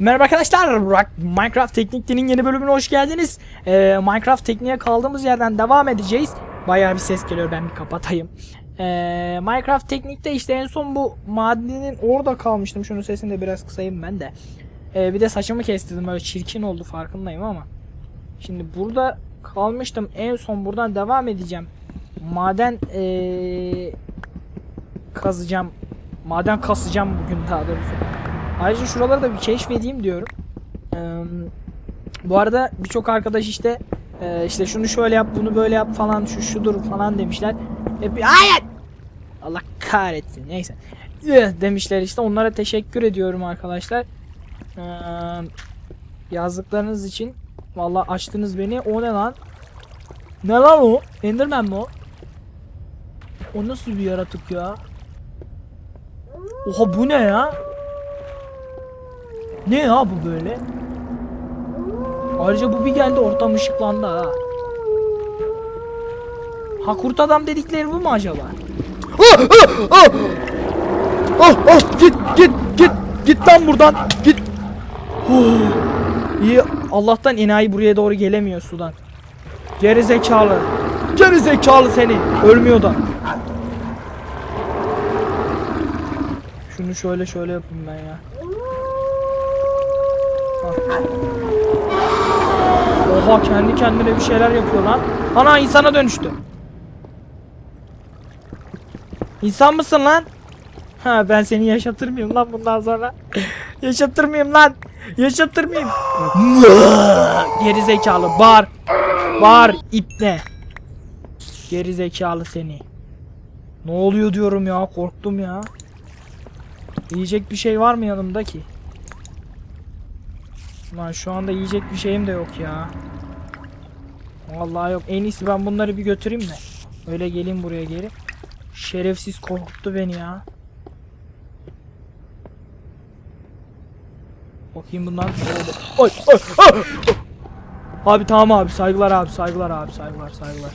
Merhaba arkadaşlar, Minecraft Teknik'inin yeni bölümüne hoş geldiniz. Ee, Minecraft Teknik'e kaldığımız yerden devam edeceğiz. Bayağı bir ses geliyor, ben bir kapatayım. Ee, Minecraft Teknik'te işte en son bu madenin orada kalmıştım. Şunun sesini de biraz kısayım ben de. Ee, bir de saçımı kestirdim, böyle çirkin oldu farkındayım ama. Şimdi burada kalmıştım. En son buradan devam edeceğim. Maden ee, kazacağım. Maden kasacağım bugün daha doğrusu. Ayrıca şuraları da bir keşfedeyim diyorum. Ee, bu arada birçok arkadaş işte e, işte şunu şöyle yap bunu böyle yap falan şu şudur falan demişler. Hep hayır. Allah kahretsin neyse. Demişler işte onlara teşekkür ediyorum arkadaşlar. Ee, yazdıklarınız için vallahi açtınız beni. O ne lan? Ne lan o? Enderman mi o? O nasıl bir yaratık ya? Oha bu ne ya? Ne ya bu böyle? Ayrıca bu bir geldi ortam ışıklandı ha. Ha kurt adam dedikleri bu mu acaba? Ah, ah, ah! Ah, ah, git git git git lan buradan git. Huh. İyi Allah'tan enayi buraya doğru gelemiyor sudan. Geri zekalı. Geri zekalı seni. Ölmüyor da. Şunu şöyle şöyle yapayım ben ya. Oha kendi kendine bir şeyler yapıyor lan. Ana insana dönüştü. İnsan mısın lan? Ha ben seni yaşatır lan bundan sonra? yaşatır lan? Yaşatır? Geri zekalı bağır. Bağır ipne. Geri zekalı seni. Ne oluyor diyorum ya korktum ya. Yiyecek bir şey var mı yanımda ki? Lan şu anda yiyecek bir şeyim de yok ya. Vallahi yok. En iyisi ben bunları bir götüreyim de. Öyle geleyim buraya geri. Şerefsiz korkuttu beni ya. Bakayım bundan. Oy, oy, oy. Abi tamam abi saygılar abi saygılar abi saygılar saygılar.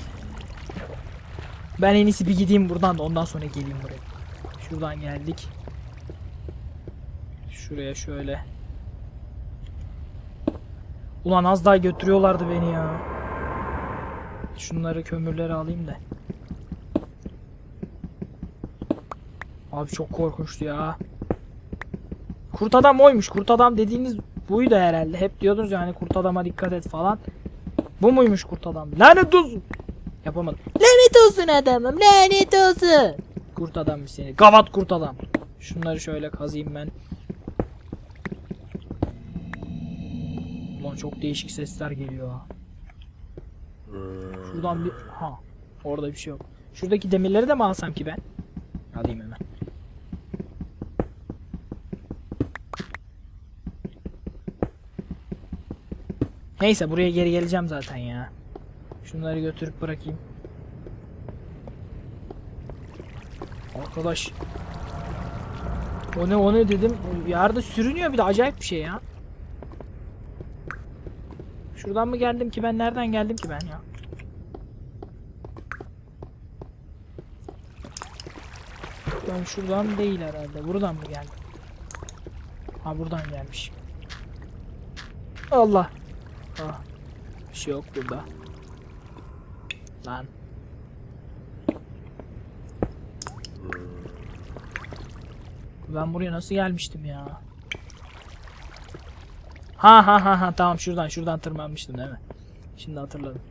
Ben en iyisi bir gideyim buradan da ondan sonra geleyim buraya. Şuradan geldik. Şuraya şöyle. Ulan az daha götürüyorlardı beni ya. Şunları kömürleri alayım da. Abi çok korkunçtu ya. Kurt adam oymuş. Kurt adam dediğiniz buydu herhalde. Hep diyordunuz yani kurt adama dikkat et falan. Bu muymuş kurt adam? Lanet olsun. Yapamadım. Lanet olsun adamım. Lanet olsun. Kurt adammış seni. Gavat kurt adam. Şunları şöyle kazıyım ben. Çok değişik sesler geliyor. Şuradan bir... Ha. Orada bir şey yok. Şuradaki demirleri de mi alsam ki ben? Alayım hemen. Neyse buraya geri geleceğim zaten ya. Şunları götürüp bırakayım. Arkadaş. O ne o ne dedim. Yerde sürünüyor bir de acayip bir şey ya. Şuradan mı geldim ki ben nereden geldim ki ben ya? Ben şuradan değil herhalde. Buradan mı geldim? Ha buradan gelmiş. Allah. Ah. Bir şey yok burada. Lan. Ben buraya nasıl gelmiştim ya? Ha ha ha ha tamam şuradan şuradan tırmanmıştım değil mi? Şimdi hatırladım.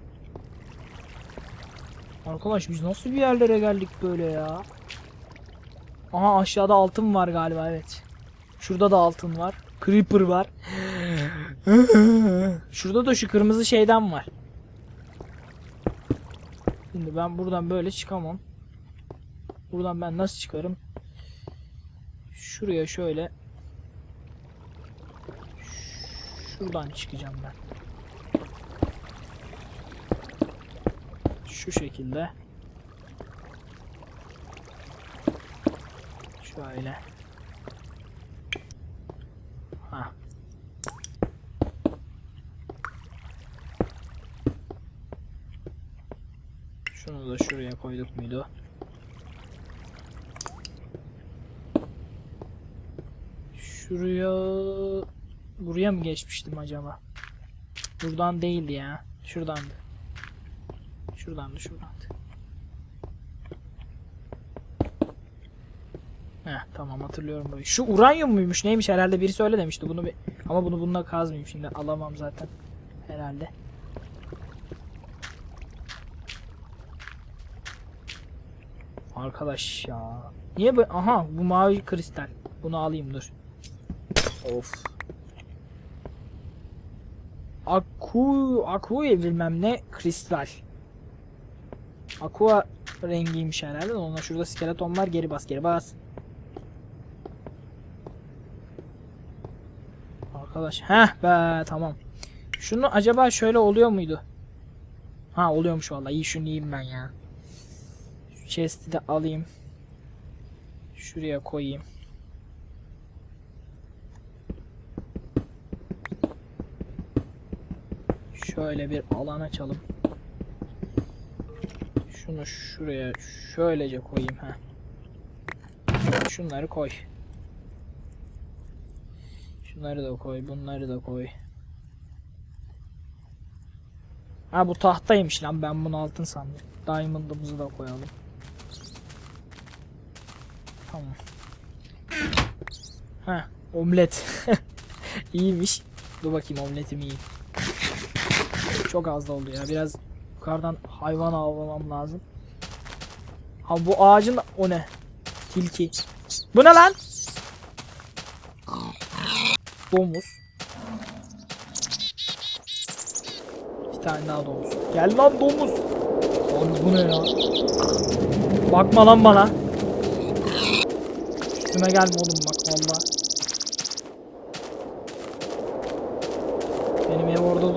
Arkadaş biz nasıl bir yerlere geldik böyle ya? Aha aşağıda altın var galiba evet. Şurada da altın var. Creeper var. Şurada da şu kırmızı şeyden var. Şimdi ben buradan böyle çıkamam. Buradan ben nasıl çıkarım? Şuraya şöyle Şuradan çıkacağım ben. Şu şekilde. Şöyle. Ha. Şunu da şuraya koyduk muydu? Şuraya buraya mı geçmiştim acaba? Buradan değildi ya. Şuradandı. Şuradandı şuradandı. Heh tamam hatırlıyorum burayı. Şu uranyum muymuş neymiş herhalde birisi öyle demişti. Bunu bir... Ama bunu bununla kazmayayım şimdi alamam zaten. Herhalde. Arkadaş ya. Niye bu? Aha bu mavi kristal. Bunu alayım dur. Of. Aku Aqua bilmem ne kristal. Aqua rengiymiş herhalde. Onunla şurada skeleton var. Geri bas geri bas. Arkadaş. Heh be tamam. Şunu acaba şöyle oluyor muydu? Ha oluyormuş vallahi. İyi şunu yiyeyim ben ya. Şu chest'i de alayım. Şuraya koyayım. Şöyle bir alan açalım. Şunu şuraya şöylece koyayım ha. Şunları koy. Şunları da koy, bunları da koy. Ha bu tahtaymış lan ben bunu altın sandım. Diamond'ımızı da koyalım. Tamam. Ha omlet. İyiymiş. Dur bakayım omletimi yiyeyim. Çok az oldu ya. Biraz yukarıdan hayvan avlamam lazım. Ha bu ağacın o ne? Tilki. Bu ne lan? Domuz. Bir tane daha domuz. Gel lan domuz. Abi bu ne ya? Bakma lan bana. Üstüme gelme oğlum bak valla. Benim ev orada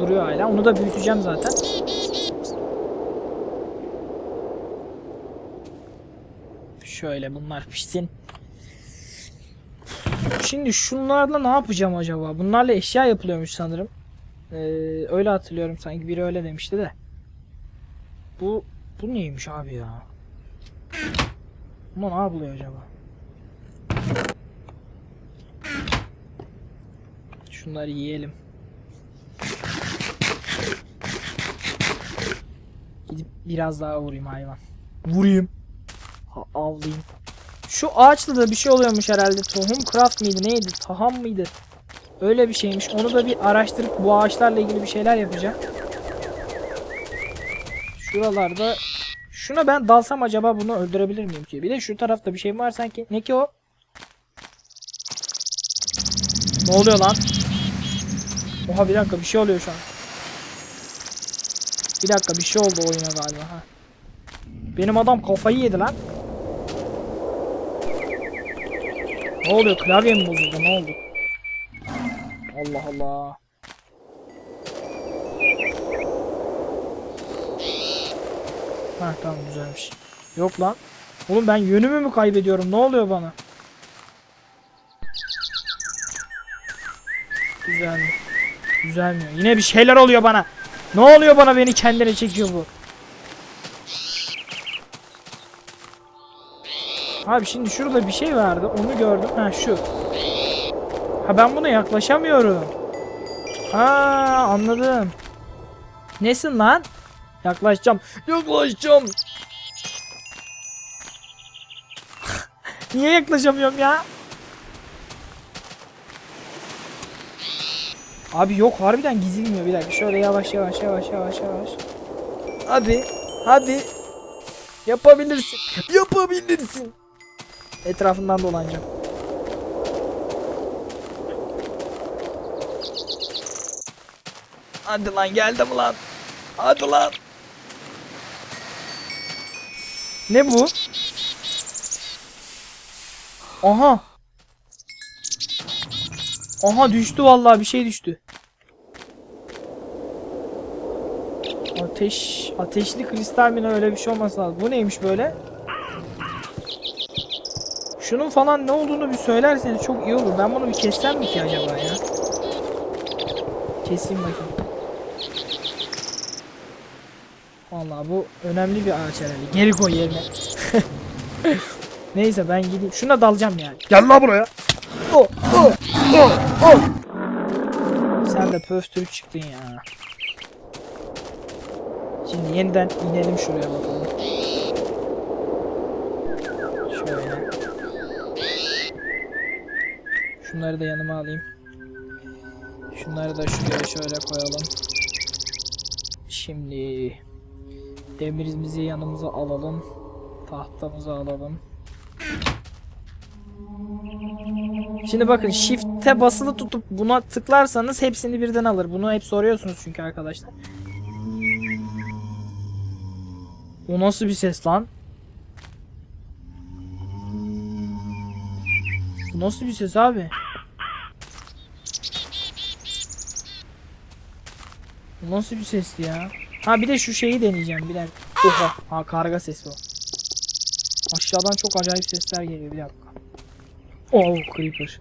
Onu da büyüteceğim zaten. Şöyle bunlar pişsin. Şimdi şunlarla ne yapacağım acaba? Bunlarla eşya yapılıyormuş sanırım. Ee, öyle hatırlıyorum sanki biri öyle demişti de. Bu bu neymiş abi ya? Buna ne yapılıyor acaba? Şunları yiyelim. Biraz daha vurayım hayvan. Vurayım. Ha, avlayayım. Şu ağaçla da bir şey oluyormuş herhalde. Tohum craft mıydı neydi? Taham mıydı? Öyle bir şeymiş. Onu da bir araştırıp bu ağaçlarla ilgili bir şeyler yapacağım. Şuralarda Şuna ben dalsam acaba bunu öldürebilir miyim ki? Bir de şu tarafta bir şey var sanki. Ne ki o? Ne oluyor lan? Oha bir dakika bir şey oluyor şu an. Bir dakika bir şey oldu oyuna galiba ha. Benim adam kafayı yedi lan. Ne oluyor? Klavye mi bozuldu? Ne oldu? Allah Allah. Ha tamam güzelmiş. Yok lan. Oğlum ben yönümü mü kaybediyorum? Ne oluyor bana? Güzel mi? Güzelmiyor. Yine bir şeyler oluyor bana. Ne oluyor bana beni kendine çekiyor bu. Abi şimdi şurada bir şey vardı. Onu gördüm. Ha şu. Ha ben buna yaklaşamıyorum. Ha anladım. Nesin lan? Yaklaşacağım. Yaklaşacağım. Niye yaklaşamıyorum ya? Abi yok harbiden gizilmiyor bir dakika. Şöyle yavaş yavaş yavaş yavaş yavaş. Hadi. Hadi. Yapabilirsin. Yapabilirsin. Etrafından dolanacağım. Hadi lan geldim lan. Hadi lan. Ne bu? Aha. Aha düştü vallahi bir şey düştü. Ateş, ateşli kristal mi öyle bir şey olması lazım. Bu neymiş böyle? Şunun falan ne olduğunu bir söylerseniz çok iyi olur. Ben bunu bir kessem mi ki acaba ya? Keseyim bakayım. Vallahi bu önemli bir ağaç herhalde. Geri koy yerine. Neyse ben gideyim. Şuna dalacağım yani. Gel la buraya. Oh, oh, oh, oh. Sen de pöftürük çıktın ya. Şimdi yeniden inelim şuraya bakalım. Şöyle. Şunları da yanıma alayım. Şunları da şuraya şöyle koyalım. Şimdi demirimizi yanımıza alalım. Tahtamızı alalım. Şimdi bakın shift'e basılı tutup buna tıklarsanız hepsini birden alır. Bunu hep soruyorsunuz çünkü arkadaşlar. O nasıl bir ses lan? Bu nasıl bir ses abi? Bu nasıl bir sesti ya? Ha bir de şu şeyi deneyeceğim bir dakika. Oha. Ha karga sesi o. Aşağıdan çok acayip sesler geliyor bir dakika. Oh creeper.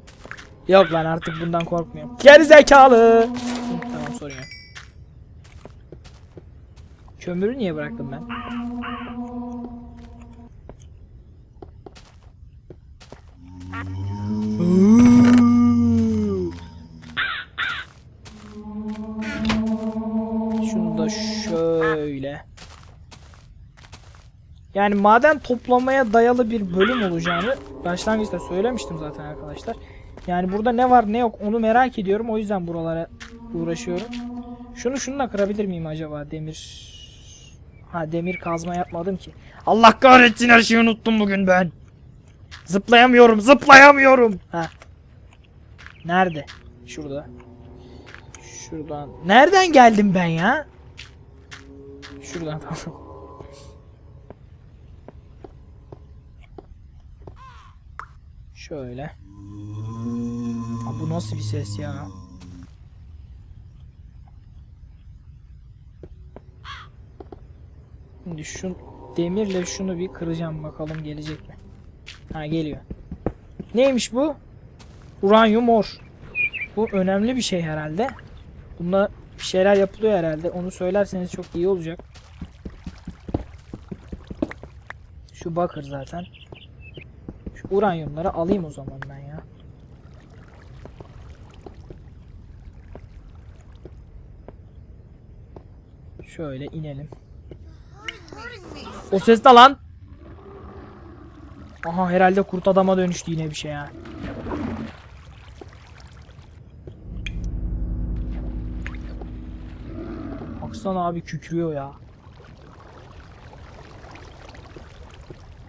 Yok lan artık bundan korkmuyorum. Geri zekalı. Tamam sorun. Kömürü niye bıraktım ben? Şunu da şöyle. Yani maden toplamaya dayalı bir bölüm olacağını başlangıçta söylemiştim zaten arkadaşlar. Yani burada ne var ne yok onu merak ediyorum. O yüzden buralara uğraşıyorum. Şunu şununla kırabilir miyim acaba demir? Ha demir kazma yapmadım ki. Allah kahretsin her şeyi unuttum bugün ben. Zıplayamıyorum zıplayamıyorum. Ha. Nerede? Şurada. Şuradan. Nereden geldim ben ya? Şuradan tamam. Şöyle. Ha, bu nasıl bir ses ya? Şimdi şu demirle şunu bir kıracağım bakalım gelecek mi? Ha geliyor. Neymiş bu? Uranyum or. Bu önemli bir şey herhalde. Bunda bir şeyler yapılıyor herhalde. Onu söylerseniz çok iyi olacak. Şu bakır zaten. Şu uranyumları alayım o zaman ben ya. Şöyle inelim. O ses ne lan? Aha herhalde kurt adama dönüştü yine bir şey ya. Baksana abi kükrüyor ya.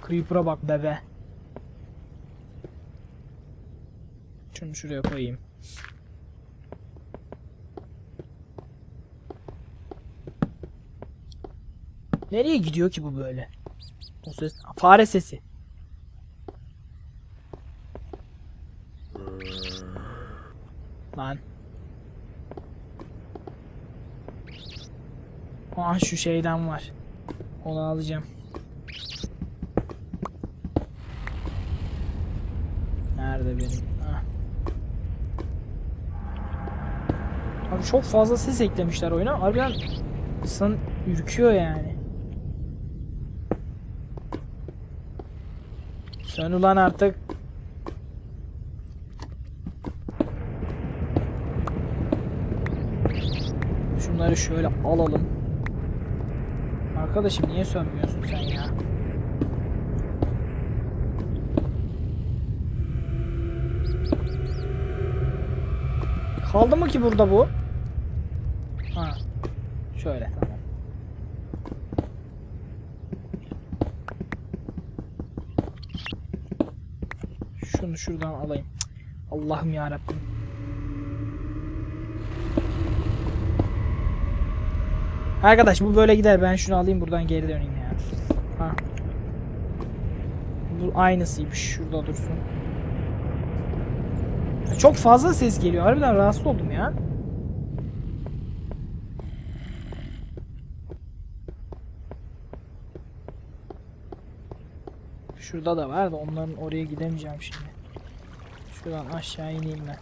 Creeper'a bak bebe. Şunu şuraya koyayım. Nereye gidiyor ki bu böyle? O ses fare sesi. Lan. Aa şu şeyden var. Onu alacağım. Nerede benim? Ah. Abi çok fazla ses eklemişler oyuna. Harbiden insan ürküyor yani. Sön ulan artık. Şunları şöyle alalım. Arkadaşım niye sönmüyorsun sen ya? Kaldı mı ki burada bu? Ha. Şöyle tamam. Şunu şuradan alayım. Allah'ım ya Rabbim. Arkadaş bu böyle gider. Ben şunu alayım buradan geri döneyim ya. Ha. Bu aynısıymış. Şurada dursun. Çok fazla ses geliyor. Harbiden rahatsız oldum ya. Şurada da var da onların oraya gidemeyeceğim şimdi. Şuradan aşağı ineyim ben.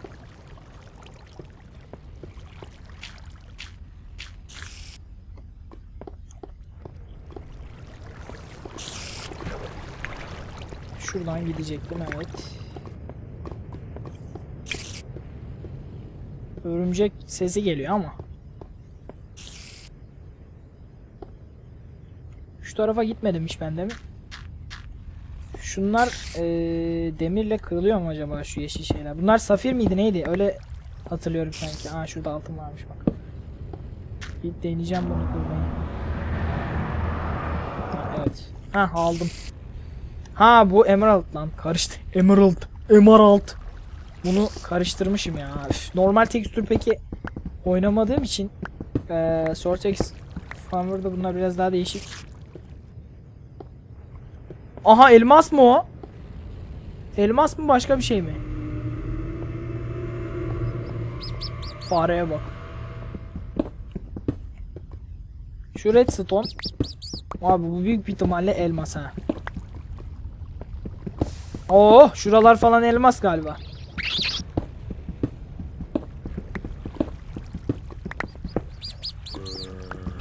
Şuradan gidecektim evet. Örümcek sesi geliyor ama. Şu tarafa gitmedim hiç ben de mi? Şunlar eee, demirle kırılıyor mu acaba şu yeşil şeyler? Bunlar safir miydi neydi? Öyle hatırlıyorum sanki. Aa şurada altın varmış bak. Bir deneyeceğim bunu kırmayı. Evet. Ha aldım. Ha bu emerald lan karıştı. Emerald. Emerald. Bunu karıştırmışım ya. Üf, normal tekstür peki oynamadığım için eee Sortex Farmer'da bunlar biraz daha değişik. Aha elmas mı o? Elmas mı başka bir şey mi? Fareye bak. Şu redstone. Abi bu büyük bir ihtimalle elmas ha. Oo, şuralar falan elmas galiba.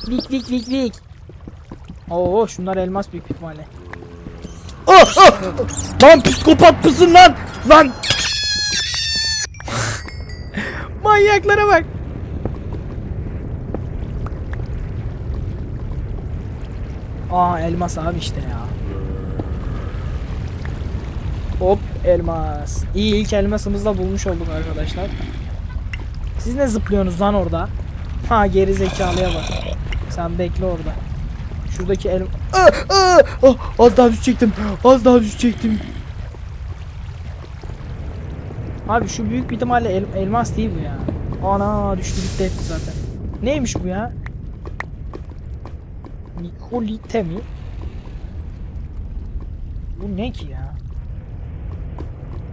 Vik vik vik vik. Oo, şunlar elmas büyük ihtimalle. Ah, ah! Lan psikopat mısın lan? Lan! Manyaklara bak. Aa elmas abi işte ya. Hop elmas. İyi ilk elmasımızı da bulmuş olduk arkadaşlar. Siz ne zıplıyorsunuz lan orada? Ha geri zekalıya bak. Sen bekle orada. Şuradaki el... Aa, aa! Ah, az daha düşecektim. Az daha düşecektim. Abi şu büyük ihtimalle el- elmas değil bu ya. Ana düştü gitti hepsi zaten. Neymiş bu ya? Nikolite mi? Bu ne ki ya?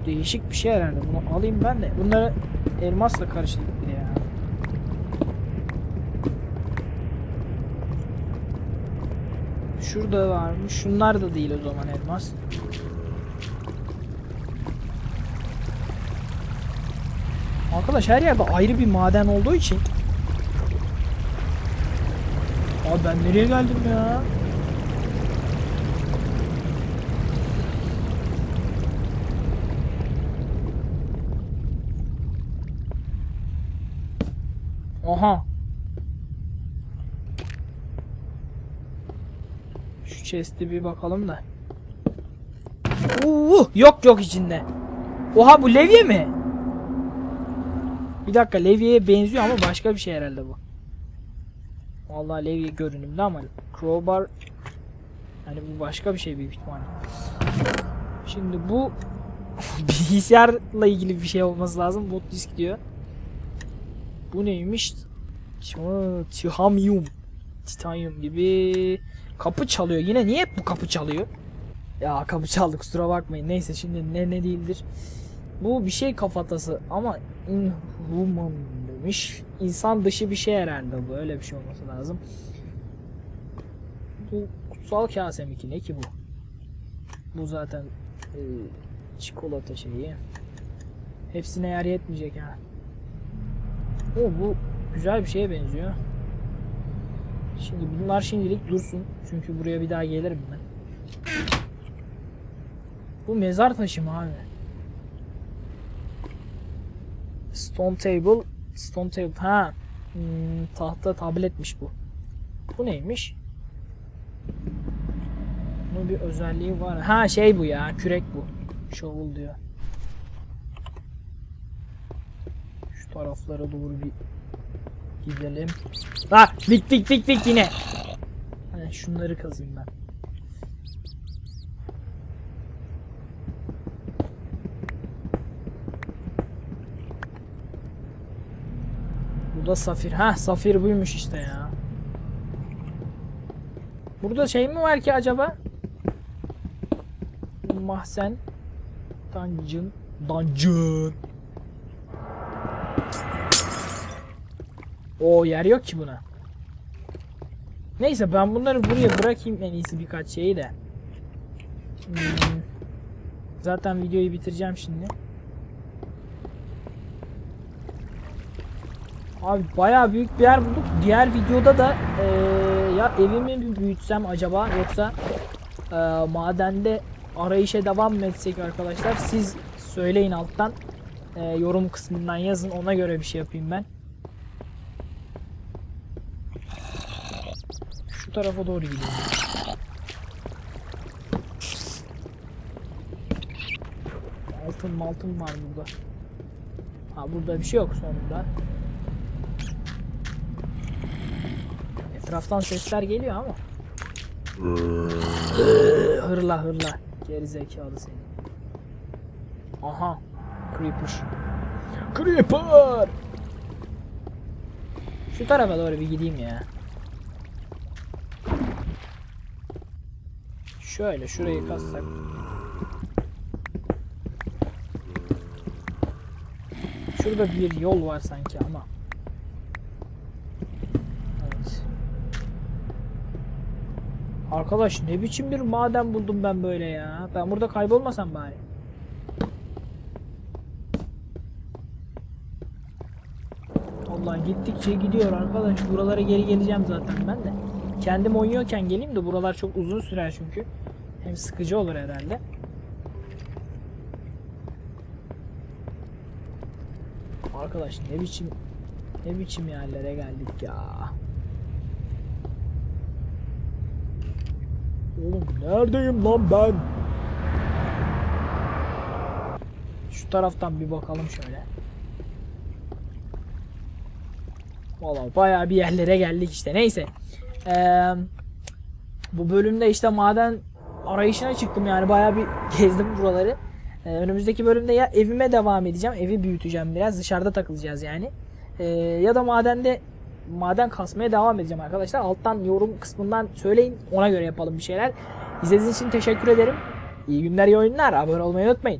Değişik bir şey herhalde. Bunu alayım ben de. Bunları elmasla karıştırdık bir de ya. Şurada varmış. Şunlar da değil o zaman elmas. Arkadaş her yerde ayrı bir maden olduğu için Abi ben nereye geldim ya? Aha. Şu chest'e bir bakalım da. Uuu, yok yok içinde. Oha bu levye mi? Bir dakika levyeye benziyor ama başka bir şey herhalde bu. Vallahi levye görünümlü ama crowbar yani bu başka bir şey büyük ihtimalle. Şimdi bu bilgisayarla ilgili bir şey olması lazım. Boot disk diyor. Bu neymiş? Titanium. Titanium gibi kapı çalıyor. Yine niye hep bu kapı çalıyor? Ya kapı çaldı kusura bakmayın. Neyse şimdi ne ne değildir. Bu bir şey kafatası ama inhuman demiş. İnsan dışı bir şey herhalde bu. Öyle bir şey olması lazım. Bu kutsal kase mi ki? Ne ki bu? Bu zaten e, çikolata şeyi. Hepsine yer yetmeyecek ha. O bu güzel bir şeye benziyor. Şimdi bunlar şimdilik dursun. Çünkü buraya bir daha gelirim ben. Bu mezar taşı mı abi? Stone table. Stone table. Ha. Hmm, tahta tabletmiş bu. Bu neymiş? Bunun bir özelliği var. Ha şey bu ya. Kürek bu. Shovel diyor. Şu taraflara doğru bir gidelim. Ha, dik dik dik dik yine. Ha, şunları kazayım ben. Bu da safir. Ha safir buymuş işte ya. Burada şey mi var ki acaba? Mahzen Dungeon Dungeon O yer yok ki buna. Neyse ben bunları buraya bırakayım en iyisi birkaç şeyi de. Hmm. Zaten videoyu bitireceğim şimdi. Abi bayağı büyük bir yer bulduk. Diğer videoda da eee, ya evimi mi büyütsem acaba yoksa eee, madende arayışa devam mı etsek arkadaşlar? Siz söyleyin alttan. e, yorum kısmından yazın. Ona göre bir şey yapayım ben. Şu tarafa doğru gidiyorum. Altın altın var burada. Ha burada bir şey yok sonunda. Etraftan sesler geliyor ama. hırla hırla. Geri zekalı seni. Aha. Creeper. Creeper. Şu tarafa doğru bir gideyim ya. Şöyle şurayı kassak. Şurada bir yol var sanki ama. Evet. Arkadaş ne biçim bir maden buldum ben böyle ya. Ben burada kaybolmasam bari. Allah gittikçe gidiyor arkadaş. Buralara geri geleceğim zaten ben de. Kendim oynuyorken geleyim de buralar çok uzun sürer çünkü. Hem sıkıcı olur herhalde. Arkadaş ne biçim ne biçim yerlere geldik ya. Oğlum neredeyim lan ben? Şu taraftan bir bakalım şöyle. Valla bayağı bir yerlere geldik işte. Neyse. Ee, bu bölümde işte maden arayışına çıktım yani bayağı bir gezdim buraları. Ee, önümüzdeki bölümde ya evime devam edeceğim. Evi büyüteceğim biraz. Dışarıda takılacağız yani. Ee, ya da madende maden kasmaya devam edeceğim arkadaşlar. Alttan yorum kısmından söyleyin. Ona göre yapalım bir şeyler. İzlediğiniz için teşekkür ederim. İyi günler, iyi oyunlar. Abone olmayı unutmayın.